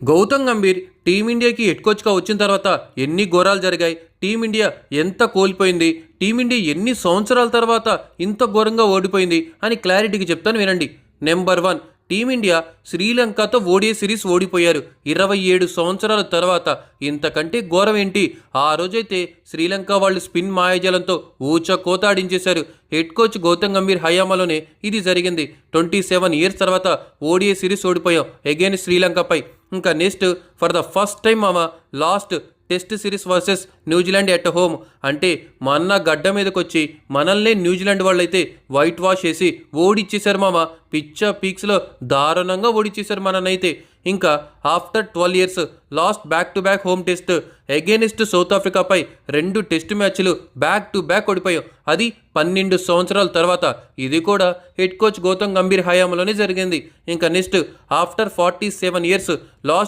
గౌతమ్ గంభీర్ టీమిండియాకి ఎట్కొచ్చుగా వచ్చిన తర్వాత ఎన్ని ఘోరాలు జరిగాయి టీమిండియా ఎంత కోల్పోయింది టీమిండియా ఎన్ని సంవత్సరాల తర్వాత ఇంత ఘోరంగా ఓడిపోయింది అని క్లారిటీకి చెప్తాను వినండి. నెంబర్ వన్ టీమిండియా శ్రీలంకతో ఓడిఏ సిరీస్ ఓడిపోయారు. ఇరవై ఏడు సంవత్సరాల తర్వాత ఇంతకంటే ఘోరం ఏంటి ఆ రోజైతే శ్రీలంక వాళ్ళు స్పిన్ మాయాజాలంతో ఊచ కోతాడించేశారు హెడ్ కోచ్ గౌతమ్ గంభీర్ హయామాలోనే ఇది జరిగింది. ట్వంటీ సెవెన్ ఇయర్స్ తర్వాత ఓడిఏ సిరీస్ ఓడిపోయాం అగైన్ శ్రీలంకపై. ఇంకా next for the first time మామ last test series versus New Zealand at home. అంటే మన గడ్డ మీదకొచ్చి మనల్నే న్యూజిలాండ్ వాళ్ళైతే వైట్ వాష్ చేసి ఓడిచ్చేశారు మామ. పిచ్చ పీక్స్లో దారుణంగా ఓడిచ్చేశారు మననైతే ఇంకా after twelve years last back to back home test against South ఆఫ్రికాపై రెండు టెస్ట్ మ్యాచ్లు బ్యాక్ టు బ్యాక్ ఓడిపోయాం. అది పన్నెండు సంవత్సరాల తర్వాత. ఇది కూడా హెడ్ కోచ్ గౌతమ్ గంభీర్ హయాంలోనే జరిగింది. ఇంకా next after forty seven years last